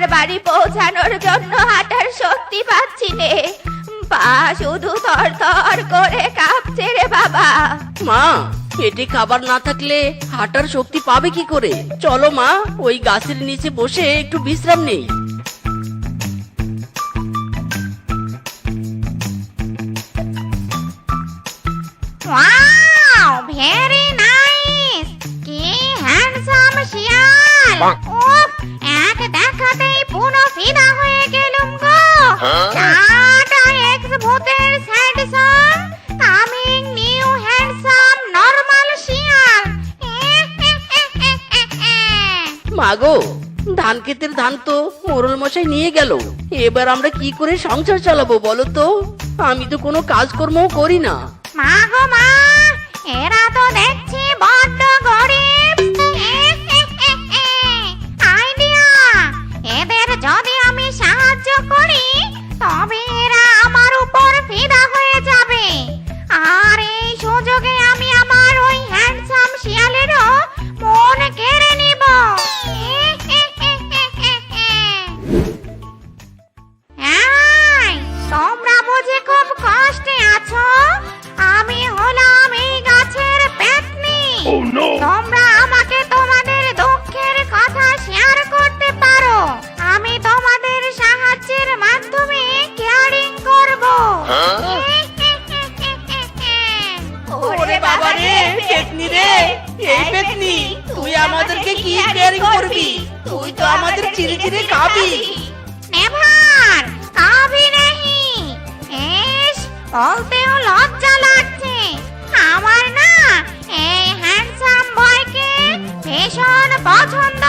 আমার বাড়ি পৌঁছানোর জন্য হাঁটার শক্তি পাচ্ছি নে। পা শুধু থর থর করে কাঁপছে রে বাবা। মা পেটে খাবার না থাকলে হাঁটার শক্তি পাবে কি করে? চলো মা ওই গাছের নিচে বসে একটু বিশ্রাম নেই। ওয়াও ভেরি নাইস কি হ্যান্ডসাম শিয়াল! উফ এক দেখাতেই মাগো ধান ক্ষেতের ধান তো মোরল মশাই নিয়ে গেল। এবার আমরা কি করে সংসার চালাবো বলো তো? আমি তো কোনো কাজকর্মও করি না। মা গো মা! ওরে রে পেতনি রে এই পেতনি তুই আমাদেরকে কি কেয়ারিং করবি? তুই তো আমাদের চিড়ে চিড়ে খাবি। নেভার কাভি নেহি এস বলতেও লজ্জা লাগছে। আমার না এই হ্যান্ডসাম বয়কে ভীষণ পছন্দ